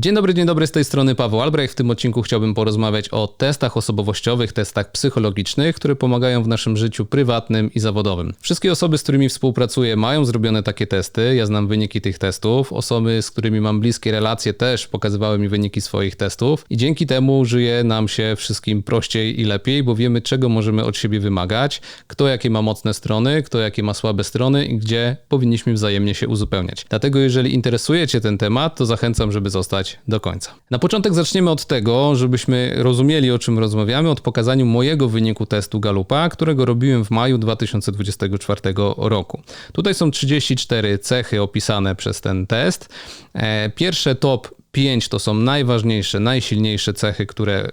Dzień dobry, dzień dobry, z tej strony Paweł Albrecht. W tym odcinku chciałbym porozmawiać o testach osobowościowych, testach psychologicznych, które pomagają w naszym życiu prywatnym i zawodowym. Wszystkie osoby, z którymi współpracuję, mają zrobione takie testy. Ja znam wyniki tych testów. Osoby, z którymi mam bliskie relacje, też pokazywały mi wyniki swoich testów i dzięki temu żyje nam się wszystkim prościej i lepiej, bo wiemy, czego możemy od siebie wymagać, kto jakie ma mocne strony, kto jakie ma słabe strony i gdzie powinniśmy wzajemnie się uzupełniać. Dlatego, jeżeli interesuje Cię ten temat, to zachęcam, żeby zostać do końca. Na początek zaczniemy od tego, żebyśmy rozumieli o czym rozmawiamy, od pokazaniu mojego wyniku testu Galupa, którego robiłem w maju 2024 roku. Tutaj są 34 cechy opisane przez ten test. E, pierwsze top 5 to są najważniejsze, najsilniejsze cechy, które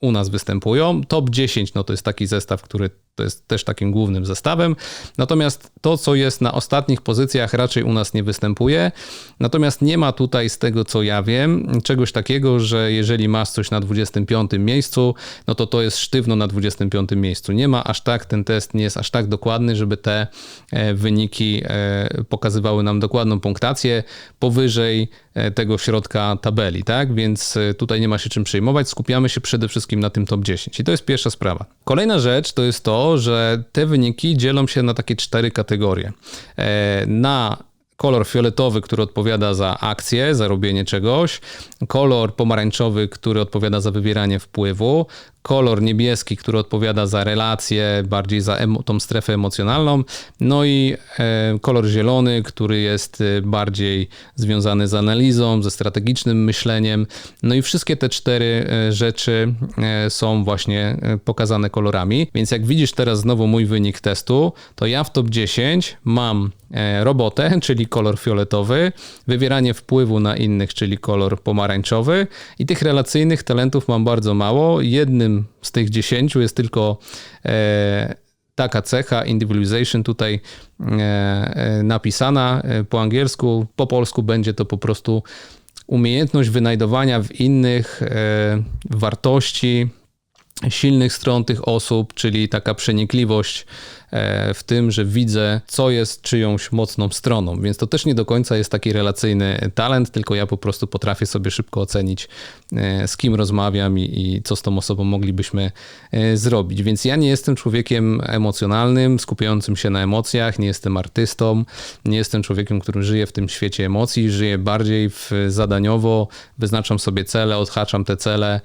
u nas występują. Top 10 no to jest taki zestaw, który to jest też takim głównym zestawem. Natomiast to, co jest na ostatnich pozycjach, raczej u nas nie występuje. Natomiast nie ma tutaj, z tego co ja wiem, czegoś takiego, że jeżeli masz coś na 25 miejscu, no to to jest sztywno na 25 miejscu. Nie ma aż tak, ten test nie jest aż tak dokładny, żeby te e, wyniki e, pokazywały nam dokładną punktację powyżej e, tego środka tabeli, tak? Więc tutaj nie ma się czym przejmować. Skupiamy się przede wszystkim na tym top 10. I to jest pierwsza sprawa. Kolejna rzecz to jest to, że te wyniki dzielą się na takie cztery kategorie. E, na kolor fioletowy, który odpowiada za akcję, za robienie czegoś, kolor pomarańczowy, który odpowiada za wywieranie wpływu, kolor niebieski, który odpowiada za relacje, bardziej za tą strefę emocjonalną, no i e, kolor zielony, który jest e, bardziej związany z analizą, ze strategicznym myśleniem. No i wszystkie te cztery e, rzeczy są właśnie pokazane kolorami. Więc jak widzisz teraz znowu mój wynik testu, to ja w top 10 mam robotę, czyli kolor fioletowy, wywieranie wpływu na innych, czyli kolor pomarańczowy i tych relacyjnych talentów mam bardzo mało. Jednym jednym z tych dziesięciu jest tylko e, taka cecha, individualization tutaj e, e, napisana po angielsku, po polsku będzie to po prostu umiejętność wynajdowania w innych wartości, silnych stron tych osób, czyli taka przenikliwość E, w tym, że widzę, co jest czyjąś mocną stroną. Więc to też nie do końca jest taki relacyjny talent, tylko ja po prostu potrafię sobie szybko ocenić, e, z kim rozmawiam i, i co z tą osobą moglibyśmy e, zrobić. Więc ja nie jestem człowiekiem emocjonalnym, skupiającym się na emocjach, nie jestem artystą, nie jestem człowiekiem, który żyje w tym świecie emocji, żyję bardziej w zadaniowo, wyznaczam sobie cele, odhaczam te cele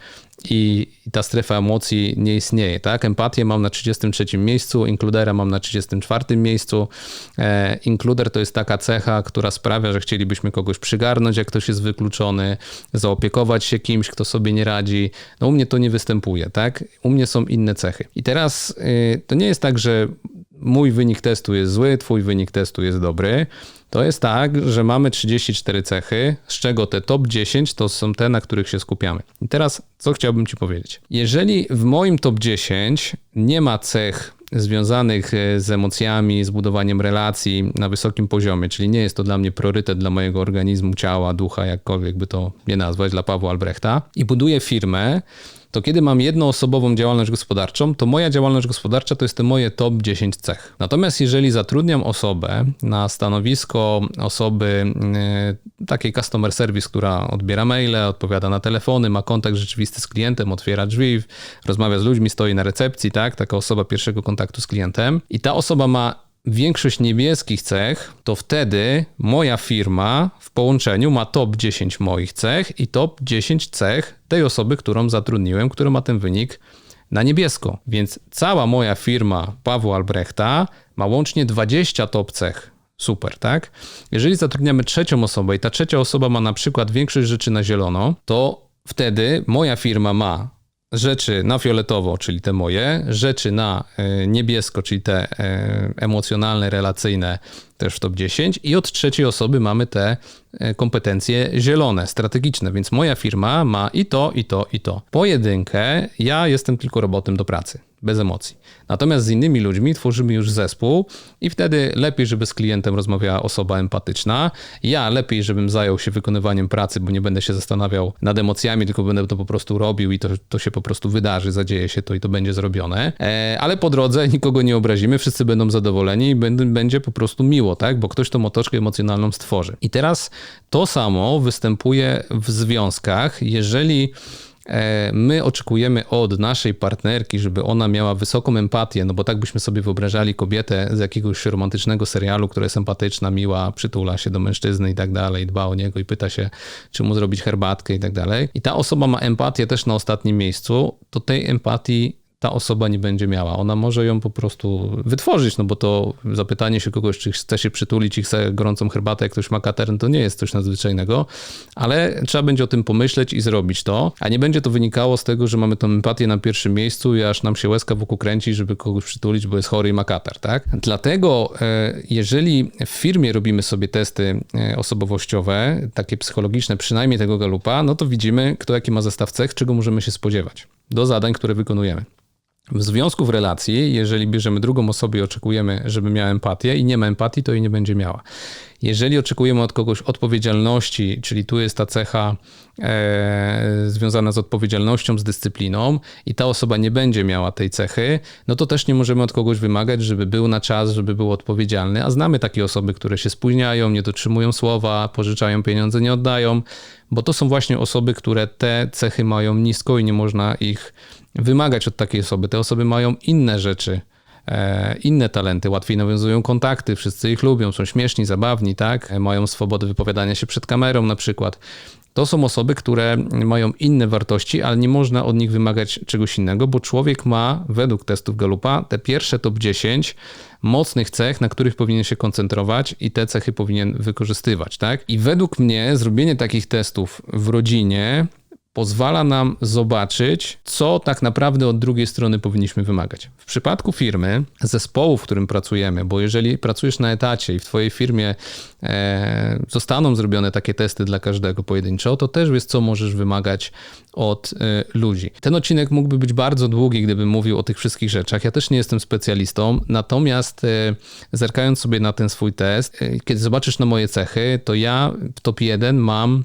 i, ta strefa emocji nie istnieje, tak? Empatię mam na 33 miejscu, inkludera mam na 34 miejscu. E, inkluder to jest taka cecha, która sprawia, że chcielibyśmy kogoś przygarnąć, jak ktoś jest wykluczony, zaopiekować się kimś, kto sobie nie radzi. No u mnie to nie występuje, tak? U mnie są inne cechy. I teraz y, to nie jest tak, że mój wynik testu jest zły, twój wynik testu jest dobry. To jest tak, że mamy 34 cechy, z czego te top 10 to są te, na których się skupiamy. I teraz co chciałbym Ci powiedzieć? Jeżeli w moim top 10 nie ma cech związanych e, z emocjami, z budowaniem relacji na wysokim poziomie, czyli nie jest to dla mnie priorytet dla mojego organizmu, ciała, ducha, jakkolwiek by to nie nazwać, dla Pawła Albrechta i buduję firmę, to kiedy mam jednoosobową działalność gospodarczą, to moja działalność gospodarcza to jest te moje top 10 cech. Natomiast jeżeli zatrudniam osobę na stanowisko osoby yy, takiej customer service, która odbiera maile, odpowiada na telefony, ma kontakt rzeczywisty z klientem, otwiera drzwi, rozmawia z ludźmi, stoi na recepcji, tak? Taka osoba pierwszego kontaktu z klientem i ta osoba ma większość niebieskich cech, to wtedy moja firma w połączeniu ma top 10 moich cech i top 10 cech tej osoby, którą zatrudniłem, która ma ten wynik na niebiesko. Więc cała moja firma Pawła Albrechta ma łącznie 20 top cech. Super, tak? Jeżeli zatrudniamy trzecią osobę i ta trzecia osoba ma na przykład większość rzeczy na zielono, to wtedy moja firma ma rzeczy na fioletowo, czyli te moje, rzeczy na e, niebiesko, czyli te e, emocjonalne, relacyjne, też w top 10 i od trzeciej osoby mamy te e, kompetencje zielone, strategiczne, więc moja firma ma i to, i to, i to. Pojedynkę, ja jestem tylko robotem do pracy. Bez emocji. Natomiast z innymi ludźmi tworzymy już zespół i wtedy lepiej, żeby z klientem rozmawiała osoba empatyczna. Ja lepiej, żebym zajął się wykonywaniem pracy, bo nie będę się zastanawiał nad emocjami, tylko będę to po prostu robił i to, to się po prostu wydarzy, zadzieje się to i to będzie zrobione. E, ale po drodze nikogo nie obrazimy, wszyscy będą zadowoleni i będzie po prostu miło, tak? Bo ktoś tą otoczkę emocjonalną stworzy. I teraz to samo występuje w związkach, jeżeli my oczekujemy od naszej partnerki, żeby ona miała wysoką empatię, no bo tak byśmy sobie wyobrażali kobietę z jakiegoś romantycznego serialu, która jest empatyczna, miła, przytula się do mężczyzny i tak dalej, dba o niego i pyta się, czy mu zrobić herbatkę i tak dalej. I ta osoba ma empatię też na ostatnim miejscu, to tej empatii ta osoba nie będzie miała. Ona może ją po prostu wytworzyć, no bo to zapytanie się kogoś, czy chce się przytulić i chce gorącą herbatę, jak ktoś ma katern, to nie jest coś nadzwyczajnego, ale trzeba będzie o tym pomyśleć i zrobić to, a nie będzie to wynikało z tego, że mamy tą empatię na pierwszym miejscu i aż nam się łezka wokół kręci, żeby kogoś przytulić, bo jest chory i ma katar, tak? Dlatego e, jeżeli w firmie robimy sobie testy e, osobowościowe, takie psychologiczne, przynajmniej tego galupa, no to widzimy, kto jaki ma zestaw cech, czego możemy się spodziewać do zadań, które wykonujemy. W związku w relacji, jeżeli bierzemy drugą osobę i oczekujemy, żeby miała empatię i nie ma empatii, to jej nie będzie miała. Jeżeli oczekujemy od kogoś odpowiedzialności, czyli tu jest ta cecha e, związana z odpowiedzialnością, z dyscypliną i ta osoba nie będzie miała tej cechy, no to też nie możemy od kogoś wymagać, żeby był na czas, żeby był odpowiedzialny, a znamy takie osoby, które się spóźniają, nie dotrzymują słowa, pożyczają pieniądze, nie oddają, bo to są właśnie osoby, które te cechy mają nisko i nie można ich wymagać od takiej osoby. Te osoby mają inne rzeczy, e, inne talenty, łatwiej nawiązują kontakty, wszyscy ich lubią, są śmieszni, zabawni, tak? E, mają swobodę wypowiadania się przed kamerą na przykład. To są osoby, które mają inne wartości, ale nie można od nich wymagać czegoś innego, bo człowiek ma według testów Galupa te pierwsze top 10 mocnych cech, na których powinien się koncentrować i te cechy powinien wykorzystywać, tak? I według mnie zrobienie takich testów w rodzinie pozwala nam zobaczyć, co tak naprawdę od drugiej strony powinniśmy wymagać. W przypadku firmy, zespołu, w którym pracujemy, bo jeżeli pracujesz na etacie i w Twojej firmie e, zostaną zrobione takie testy dla każdego pojedynczo, to też wiesz, co możesz wymagać od e, ludzi. Ten odcinek mógłby być bardzo długi, gdybym mówił o tych wszystkich rzeczach. Ja też nie jestem specjalistą, natomiast e, zerkając sobie na ten swój test, e, kiedy zobaczysz na moje cechy, to ja w top 1 mam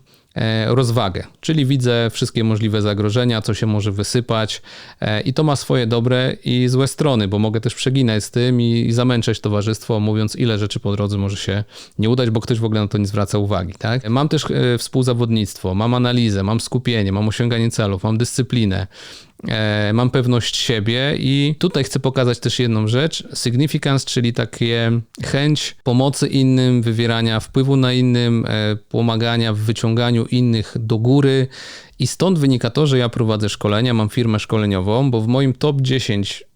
rozwagę, czyli widzę wszystkie możliwe zagrożenia, co się może wysypać e, i to ma swoje dobre i złe strony, bo mogę też przeginać z tym i, zamęczać towarzystwo, mówiąc ile rzeczy po drodze może się nie udać, bo ktoś w ogóle na to nie zwraca uwagi. Tak? Mam też e, współzawodnictwo, mam analizę, mam skupienie, mam osiąganie celów, mam dyscyplinę, E, mam pewność siebie i tutaj chcę pokazać też jedną rzecz, significance, czyli takie chęć pomocy innym, wywierania wpływu na innym, e, pomagania w wyciąganiu innych do góry. I stąd wynika to, że ja prowadzę szkolenia, mam firmę szkoleniową, bo w moim top 10 e,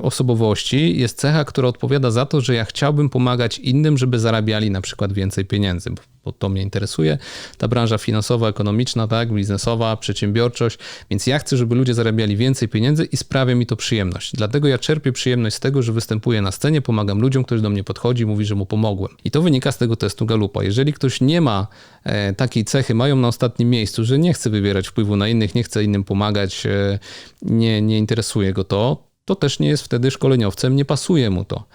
osobowości jest cecha, która odpowiada za to, że ja chciałbym pomagać innym, żeby zarabiali na przykład więcej pieniędzy bo to mnie interesuje, ta branża finansowa, ekonomiczna, tak, biznesowa, przedsiębiorczość, więc ja chcę, żeby ludzie zarabiali więcej pieniędzy i sprawia mi to przyjemność. Dlatego ja czerpię przyjemność z tego, że występuję na scenie, pomagam ludziom, ktoś do mnie podchodzi, mówi, że mu pomogłem. I to wynika z tego testu Galupa. Jeżeli ktoś nie ma e, takiej cechy, mają na ostatnim miejscu, że nie chce wywierać wpływu na innych, nie chce innym pomagać, e, nie, nie interesuje go to, to też nie jest wtedy szkoleniowcem, nie pasuje mu to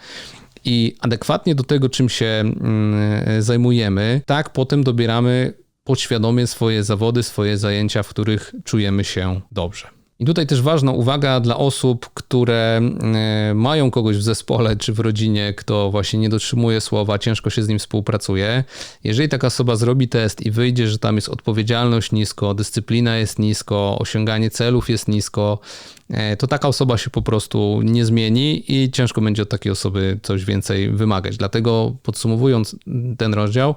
i adekwatnie do tego, czym się mm, zajmujemy, tak potem dobieramy podświadomie swoje zawody, swoje zajęcia, w których czujemy się dobrze. I tutaj też ważna uwaga dla osób, które mm, mają kogoś w zespole czy w rodzinie, kto właśnie nie dotrzymuje słowa, ciężko się z nim współpracuje. Jeżeli taka osoba zrobi test i wyjdzie, że tam jest odpowiedzialność nisko, dyscyplina jest nisko, osiąganie celów jest nisko, E, to taka osoba się po prostu nie zmieni i ciężko będzie od takiej osoby coś więcej wymagać. Dlatego podsumowując ten rozdział,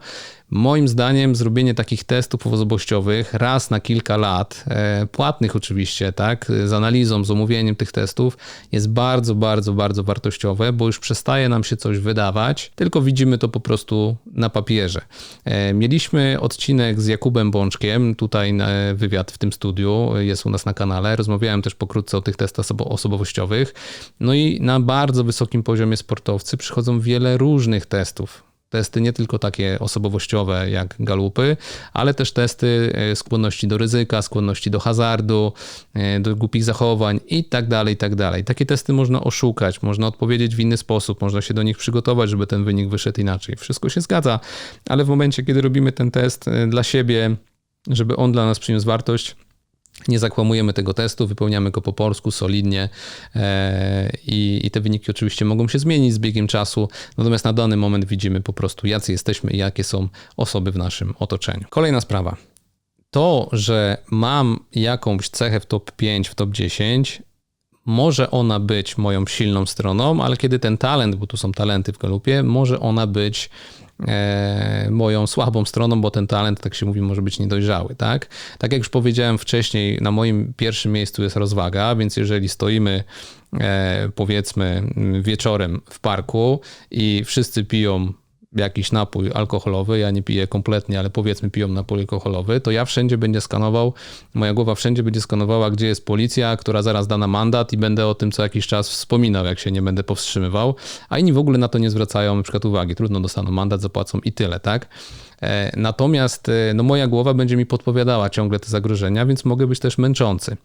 moim zdaniem zrobienie takich testów osobowościowych raz na kilka lat, e, płatnych oczywiście, tak, z analizą, z omówieniem tych testów, jest bardzo, bardzo, bardzo wartościowe, bo już przestaje nam się coś wydawać, tylko widzimy to po prostu na papierze. E, mieliśmy odcinek z Jakubem Bączkiem, tutaj wywiad w tym studiu, jest u nas na kanale. Rozmawiałem też pokrótce o tych testach osobowościowych. No i na bardzo wysokim poziomie sportowcy przychodzą wiele różnych testów Testy nie tylko takie osobowościowe jak galupy, ale też testy e, skłonności do ryzyka, skłonności do hazardu, e, do głupich zachowań i tak dalej, i tak dalej. Takie testy można oszukać, można odpowiedzieć w inny sposób, można się do nich przygotować, żeby ten wynik wyszedł inaczej. Wszystko się zgadza, ale w momencie, kiedy robimy ten test e, dla siebie, żeby on dla nas przyniósł wartość, nie zakłamujemy tego testu, wypełniamy go po polsku, solidnie e, i, i, te wyniki oczywiście mogą się zmienić z biegiem czasu, natomiast na dany moment widzimy po prostu, jacy jesteśmy i jakie są osoby w naszym otoczeniu. Kolejna sprawa. To, że mam jakąś cechę w top 5, w top 10, może ona być moją silną stroną, ale kiedy ten talent, bo tu są talenty w galupie, może ona być e, moją słabą stroną, bo ten talent, tak się mówi, może być niedojrzały, tak? Tak jak już powiedziałem wcześniej, na moim pierwszym miejscu jest rozwaga, więc jeżeli stoimy e, powiedzmy wieczorem w parku i wszyscy piją jakiś napój alkoholowy, ja nie piję kompletnie, ale powiedzmy piją napój alkoholowy, to ja wszędzie będzie skanował, moja głowa wszędzie będzie skanowała, gdzie jest policja, która zaraz da na mandat i będę o tym co jakiś czas wspominał, jak się nie będę powstrzymywał, a inni w ogóle na to nie zwracają na przykład uwagi. Trudno dostaną mandat, zapłacą i tyle, tak? E, natomiast e, no, moja głowa będzie mi podpowiadała ciągle te zagrożenia, więc mogę być też męczący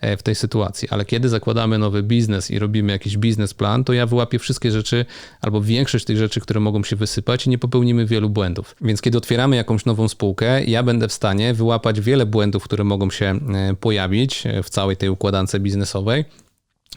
e, w tej sytuacji. Ale kiedy zakładamy nowy biznes i robimy jakiś biznesplan, to ja wyłapię wszystkie rzeczy albo większość tych rzeczy, które mogą się wysypać i nie popełnimy wielu błędów. Więc kiedy otwieramy jakąś nową spółkę, ja będę w stanie wyłapać wiele błędów, które mogą się pojawić w całej tej układance biznesowej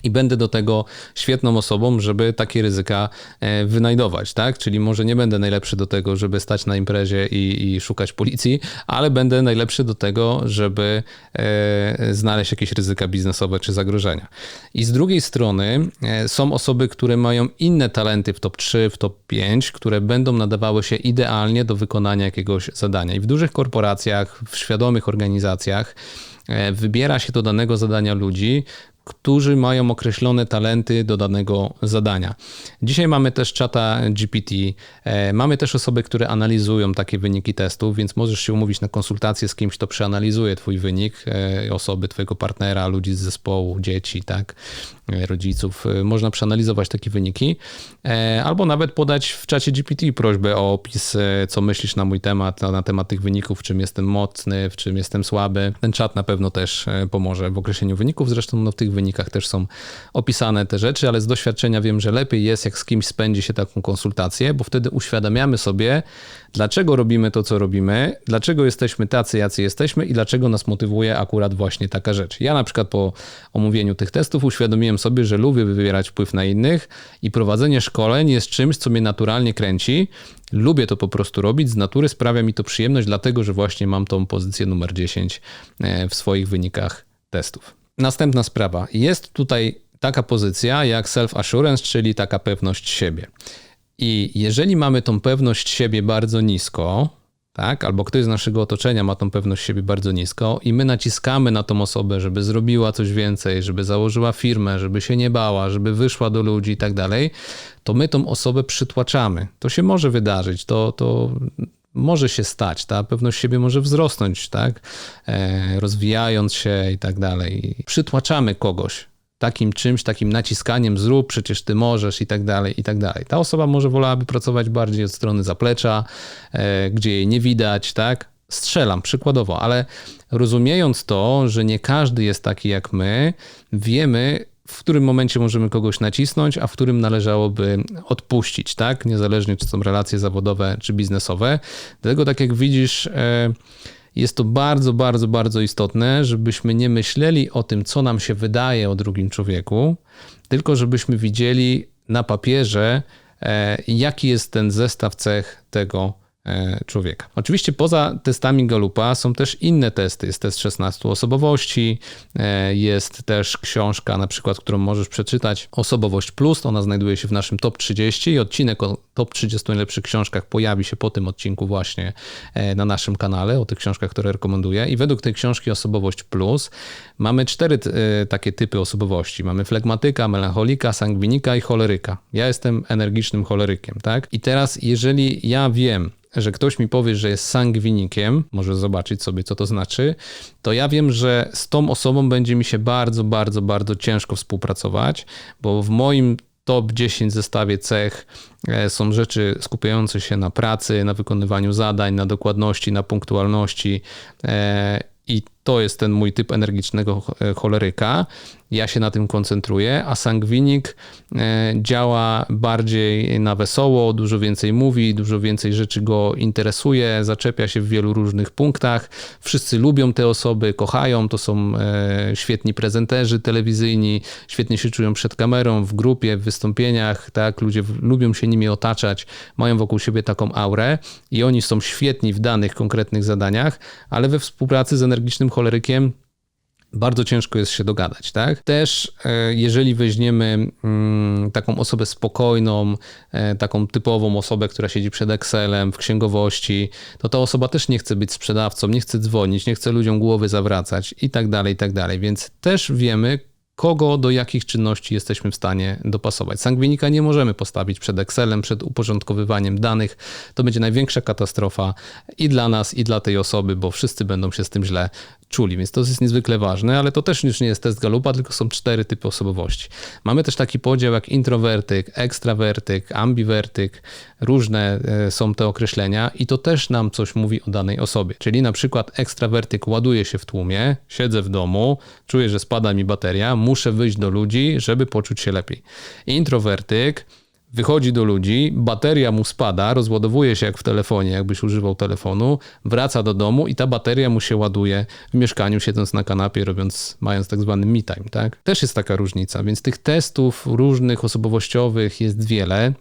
i będę do tego świetną osobą, żeby takie ryzyka e, wynajdować, tak? Czyli może nie będę najlepszy do tego, żeby stać na imprezie i, i szukać policji, ale będę najlepszy do tego, żeby e, znaleźć jakieś ryzyka biznesowe czy zagrożenia. I z drugiej strony e, są osoby, które mają inne talenty w top 3, w top 5, które będą nadawały się idealnie do wykonania jakiegoś zadania. I w dużych korporacjach, w świadomych organizacjach, wybiera się do danego zadania ludzi, którzy mają określone talenty do danego zadania. Dzisiaj mamy też czata GPT, e, mamy też osoby, które analizują takie wyniki testów, więc możesz się umówić na konsultację z kimś, kto przeanalizuje twój wynik, e, osoby, twojego partnera, ludzi z zespołu, dzieci, tak, rodziców. Można przeanalizować takie wyniki, albo nawet podać w czacie GPT prośbę o opis, co myślisz na mój temat, na temat tych wyników, w czym jestem mocny, w czym jestem słaby. Ten czat na pewno też pomoże w określeniu wyników, zresztą no, w tych wynikach też są opisane te rzeczy, ale z doświadczenia wiem, że lepiej jest, jak z kimś spędzi się taką konsultację, bo wtedy uświadamiamy sobie, dlaczego robimy to, co robimy, dlaczego jesteśmy tacy, jacy jesteśmy i dlaczego nas motywuje akurat właśnie taka rzecz. Ja na przykład po omówieniu tych testów uświadomiłem sobie, że lubię wywierać wpływ na innych i prowadzenie szkoleń jest czymś, co mnie naturalnie kręci. Lubię to po prostu robić, z natury sprawia mi to przyjemność, dlatego że właśnie mam tą pozycję numer 10 e, w swoich wynikach testów. Następna sprawa. Jest tutaj taka pozycja jak self-assurance, czyli taka pewność siebie. I jeżeli mamy tą pewność siebie bardzo nisko, tak, albo ktoś z naszego otoczenia ma tą pewność siebie bardzo nisko i my naciskamy na tą osobę, żeby zrobiła coś więcej, żeby założyła firmę, żeby się nie bała, żeby wyszła do ludzi i tak dalej, to my tą osobę przytłaczamy. To się może wydarzyć, to, to może się stać, ta pewność siebie może wzrosnąć, tak? E, rozwijając się i tak dalej. Przytłaczamy kogoś takim czymś, takim naciskaniem, zrób, przecież ty możesz i tak dalej, i tak dalej. Ta osoba może wolałaby pracować bardziej od strony zaplecza, e, gdzie jej nie widać, tak? Strzelam przykładowo, ale rozumiejąc to, że nie każdy jest taki jak my, wiemy, w którym momencie możemy kogoś nacisnąć, a w którym należałoby odpuścić, tak? Niezależnie czy są relacje zawodowe czy biznesowe. Dlatego, tak jak widzisz, e, jest to bardzo, bardzo, bardzo istotne, żebyśmy nie myśleli o tym, co nam się wydaje o drugim człowieku, tylko żebyśmy widzieli na papierze, e, jaki jest ten zestaw cech tego człowieka. Oczywiście poza testami Galupa są też inne testy. Jest test 16 osobowości, e, jest też książka na przykład, którą możesz przeczytać Osobowość Plus, ona znajduje się w naszym top 30 i odcinek o top 30 najlepszych książkach pojawi się po tym odcinku właśnie e, na naszym kanale, o tych książkach, które rekomenduję i według tej książki Osobowość Plus mamy cztery takie typy osobowości. Mamy flegmatyka, melancholika, sangwinika i choleryka. Ja jestem energicznym cholerykiem, tak? I teraz jeżeli ja wiem, że ktoś mi powie, że jest sangwinikiem, może zobaczyć sobie, co to znaczy, to ja wiem, że z tą osobą będzie mi się bardzo, bardzo, bardzo ciężko współpracować, bo w moim top 10 zestawie cech e, są rzeczy skupiające się na pracy, na wykonywaniu zadań, na dokładności, na punktualności e, i to jest ten mój typ energicznego choleryka ja się na tym koncentruję, a sangwinik e, działa bardziej na wesoło, dużo więcej mówi, dużo więcej rzeczy go interesuje, zaczepia się w wielu różnych punktach. Wszyscy lubią te osoby, kochają, to są e, świetni prezenterzy telewizyjni, świetnie się czują przed kamerą, w grupie, w wystąpieniach, tak, ludzie lubią się nimi otaczać, mają wokół siebie taką aurę i oni są świetni w danych konkretnych zadaniach, ale we współpracy z energicznym cholerykiem bardzo ciężko jest się dogadać, tak? Też e, jeżeli weźmiemy mm, taką osobę spokojną, e, taką typową osobę, która siedzi przed Excelem w księgowości, to ta osoba też nie chce być sprzedawcą, nie chce dzwonić, nie chce ludziom głowy zawracać i tak dalej, i tak dalej. Więc też wiemy, kogo do jakich czynności jesteśmy w stanie dopasować. Sangwinika nie możemy postawić przed Excelem, przed uporządkowywaniem danych. To będzie największa katastrofa i dla nas, i dla tej osoby, bo wszyscy będą się z tym źle czuli, więc to jest niezwykle ważne, ale to też już nie jest test Galupa, tylko są cztery typy osobowości. Mamy też taki podział jak introwertyk, ekstrawertyk, ambiwertyk, różne e, są te określenia i to też nam coś mówi o danej osobie. Czyli na przykład ekstrawertyk ładuje się w tłumie, siedzę w domu, czuję, że spada mi bateria, muszę wyjść do ludzi, żeby poczuć się lepiej. Introwertyk wychodzi do ludzi, bateria mu spada, rozładowuje się jak w telefonie, jakbyś używał telefonu, wraca do domu i ta bateria mu się ładuje w mieszkaniu, siedząc na kanapie, robiąc, mając tak zwany me time, tak? Też jest taka różnica, więc tych testów różnych osobowościowych jest wiele.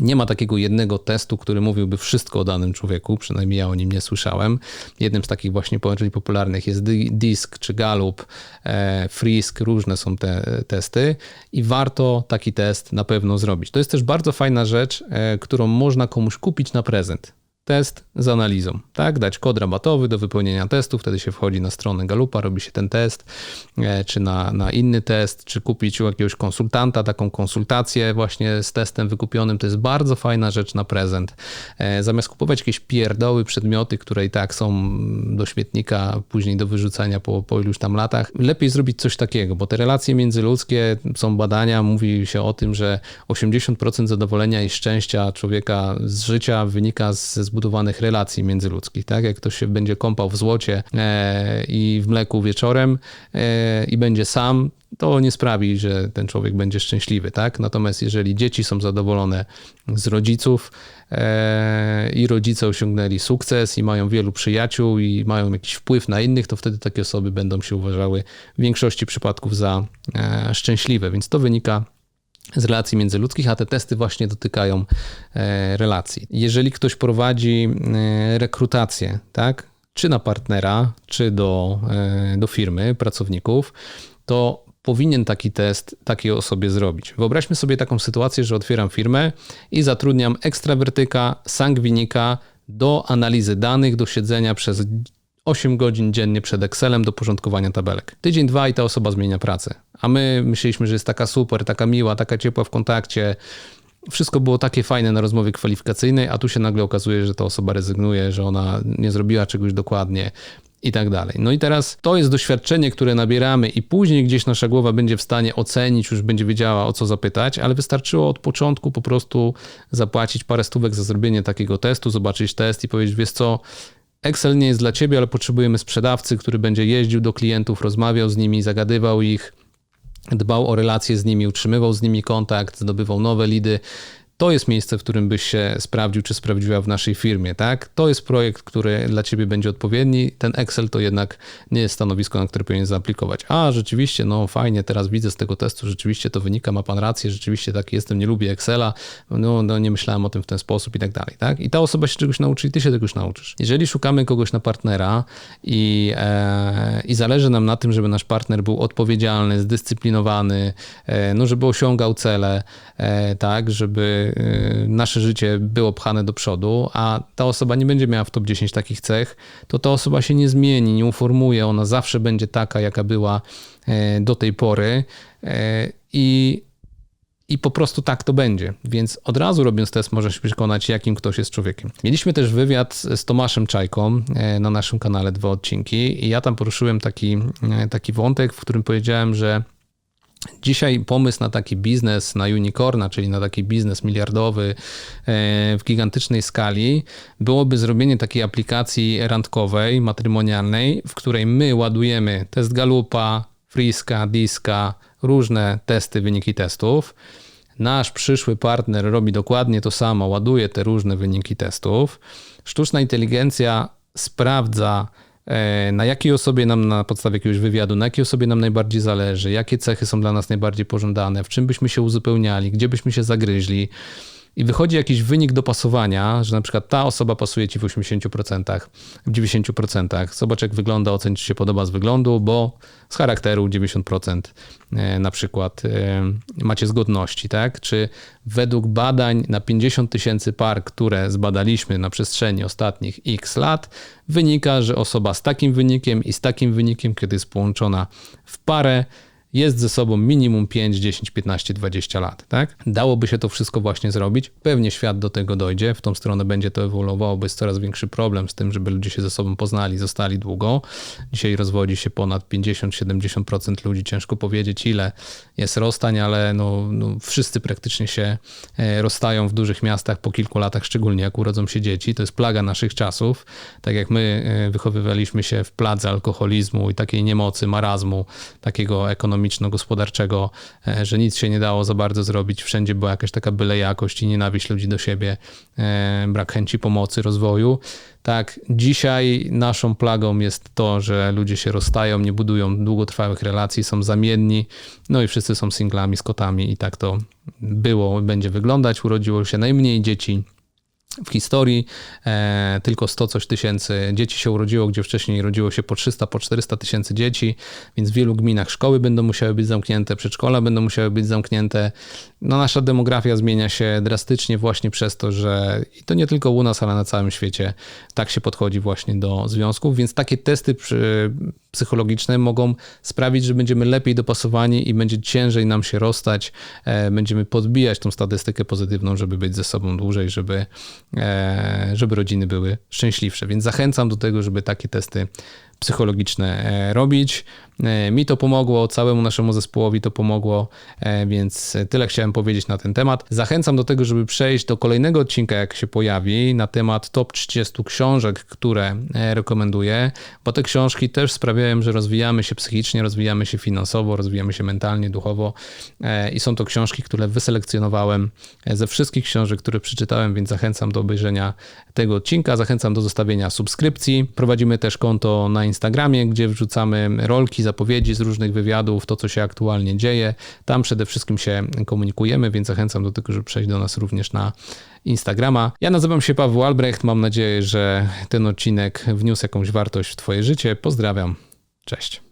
Nie ma takiego jednego testu, który mówiłby wszystko o danym człowieku, przynajmniej ja o nim nie słyszałem. Jednym z takich właśnie połączeń popularnych jest DISC czy Gallup, e, Frisk, różne są te testy i warto taki test na pewno zrobić. To jest też bardzo fajna rzecz, e, którą można komuś kupić na prezent test z analizą, tak? Dać kod rabatowy do wypełnienia testu, wtedy się wchodzi na stronę Galupa, robi się ten test, e, czy na, na inny test, czy kupić u jakiegoś konsultanta taką konsultację właśnie z testem wykupionym. To jest bardzo fajna rzecz na prezent. E, zamiast kupować jakieś pierdoły, przedmioty, które i tak są do śmietnika, później do wyrzucenia po, po iluś tam latach, lepiej zrobić coś takiego, bo te relacje międzyludzkie, są badania, mówi się o tym, że 80% zadowolenia i szczęścia człowieka z życia wynika ze zbudowanych relacji międzyludzkich. Tak? Jak ktoś się będzie kąpał w złocie e, i w mleku wieczorem e, i będzie sam, to nie sprawi, że ten człowiek będzie szczęśliwy, tak? Natomiast jeżeli dzieci są zadowolone z rodziców e, i rodzice osiągnęli sukces i mają wielu przyjaciół i mają jakiś wpływ na innych, to wtedy takie osoby będą się uważały w większości przypadków za e, szczęśliwe. Więc to wynika z relacji międzyludzkich, a te testy właśnie dotykają e, relacji. Jeżeli ktoś prowadzi e, rekrutację, tak, czy na partnera, czy do, e, do firmy, pracowników, to powinien taki test takiej osobie zrobić. Wyobraźmy sobie taką sytuację, że otwieram firmę i zatrudniam ekstrawertyka, sangwinika do analizy danych, do siedzenia przez 8 godzin dziennie przed Excelem do porządkowania tabelek. Tydzień, dwa i ta osoba zmienia pracę. A my myśleliśmy, że jest taka super, taka miła, taka ciepła w kontakcie. Wszystko było takie fajne na rozmowie kwalifikacyjnej, a tu się nagle okazuje, że ta osoba rezygnuje, że ona nie zrobiła czegoś dokładnie, i tak dalej. No i teraz to jest doświadczenie, które nabieramy i później gdzieś nasza głowa będzie w stanie ocenić, już będzie wiedziała o co zapytać, ale wystarczyło od początku po prostu zapłacić parę stówek za zrobienie takiego testu, zobaczyć test i powiedzieć, wiesz co, Excel nie jest dla ciebie, ale potrzebujemy sprzedawcy, który będzie jeździł do klientów, rozmawiał z nimi, zagadywał ich, dbał o relacje z nimi, utrzymywał z nimi kontakt, zdobywał nowe lidy to jest miejsce, w którym byś się sprawdził, czy sprawdziła w naszej firmie, tak? To jest projekt, który dla ciebie będzie odpowiedni. Ten Excel to jednak nie jest stanowisko, na które powinien zaaplikować. A, rzeczywiście, no fajnie, teraz widzę z tego testu, rzeczywiście to wynika, ma pan rację, rzeczywiście taki jestem, nie lubię Excela, no, no nie myślałem o tym w ten sposób i tak dalej, tak? I ta osoba się czegoś nauczy i ty się czegoś nauczysz. Jeżeli szukamy kogoś na partnera i, e, i zależy nam na tym, żeby nasz partner był odpowiedzialny, zdyscyplinowany, e, no żeby osiągał cele, e, tak, żeby nasze życie było pchane do przodu, a ta osoba nie będzie miała w top 10 takich cech, to ta osoba się nie zmieni, nie uformuje, ona zawsze będzie taka, jaka była e, do tej pory e, i i po prostu tak to będzie. Więc od razu robiąc test możesz się przekonać, jakim ktoś jest człowiekiem. Mieliśmy też wywiad z Tomaszem Czajką na naszym kanale, dwa odcinki i ja tam poruszyłem taki, taki wątek, w którym powiedziałem, że Dzisiaj pomysł na taki biznes, na unicorna, czyli na taki biznes miliardowy e, w gigantycznej skali, byłoby zrobienie takiej aplikacji randkowej, matrymonialnej, w której my ładujemy test Galupa, Friska, Diska, różne testy, wyniki testów. Nasz przyszły partner robi dokładnie to samo, ładuje te różne wyniki testów. Sztuczna inteligencja sprawdza, na jakiej osobie nam na podstawie jakiegoś wywiadu, na jakiej osobie nam najbardziej zależy, jakie cechy są dla nas najbardziej pożądane, w czym byśmy się uzupełniali, gdzie byśmy się zagryźli i wychodzi jakiś wynik dopasowania, że na przykład ta osoba pasuje ci w 80%, w 90%. Zobacz, jak wygląda, czy się podoba z wyglądu, bo z charakteru 90% e, na przykład e, macie zgodności, tak? Czy według badań na 50 tysięcy par, które zbadaliśmy na przestrzeni ostatnich x lat, wynika, że osoba z takim wynikiem i z takim wynikiem, kiedy jest połączona w parę, jest ze sobą minimum 5, 10, 15, 20 lat, tak? Dałoby się to wszystko właśnie zrobić. Pewnie świat do tego dojdzie, w tą stronę będzie to ewoluowało, bo jest coraz większy problem z tym, żeby ludzie się ze sobą poznali, zostali długo. Dzisiaj rozwodzi się ponad 50-70% ludzi, ciężko powiedzieć ile jest rozstań, ale no, no, wszyscy praktycznie się e, rozstają w dużych miastach po kilku latach, szczególnie jak urodzą się dzieci. To jest plaga naszych czasów. Tak jak my e, wychowywaliśmy się w pladze alkoholizmu i takiej niemocy, marazmu, takiego ekonomicznego, ekonomiczno-gospodarczego, e, że nic się nie dało za bardzo zrobić. Wszędzie była jakaś taka byle jakość i nienawiść ludzi do siebie, e, brak chęci pomocy, rozwoju. Tak, dzisiaj naszą plagą jest to, że ludzie się rozstają, nie budują długotrwałych relacji, są zamienni, no i wszyscy są singlami z kotami i tak to było, będzie wyglądać. Urodziło się najmniej dzieci w historii e, tylko 100 coś tysięcy dzieci się urodziło, gdzie wcześniej rodziło się po 300, po 400 tysięcy dzieci, więc w wielu gminach szkoły będą musiały być zamknięte, przedszkola będą musiały być zamknięte. No, nasza demografia zmienia się drastycznie właśnie przez to, że i to nie tylko u nas, ale na całym świecie tak się podchodzi właśnie do związków, więc takie testy przy, psychologiczne mogą sprawić, że będziemy lepiej dopasowani i będzie ciężej nam się rozstać, e, będziemy podbijać tą statystykę pozytywną, żeby być ze sobą dłużej, żeby, żeby rodziny były szczęśliwsze. Więc zachęcam do tego, żeby takie testy psychologiczne e, robić. E, mi to pomogło, całemu naszemu zespołowi to pomogło, e, więc tyle chciałem powiedzieć na ten temat. Zachęcam do tego, żeby przejść do kolejnego odcinka, jak się pojawi, na temat top 30 książek, które rekomenduję, bo te książki też sprawiają, że rozwijamy się psychicznie, rozwijamy się finansowo, rozwijamy się mentalnie, duchowo i są to książki, które wyselekcjonowałem ze wszystkich książek, które przeczytałem, więc zachęcam do obejrzenia tego odcinka, zachęcam do zostawienia subskrypcji. Prowadzimy też konto na Instagramie, gdzie wrzucamy rolki, zapowiedzi z różnych wywiadów, to co się aktualnie dzieje. Tam przede wszystkim się komunikujemy, więc zachęcam do tego, żeby przejść do nas również na Instagrama. Ja nazywam się Paweł Albrecht. Mam nadzieję, że ten odcinek wniósł jakąś wartość w Twoje życie. Pozdrawiam. Cześć.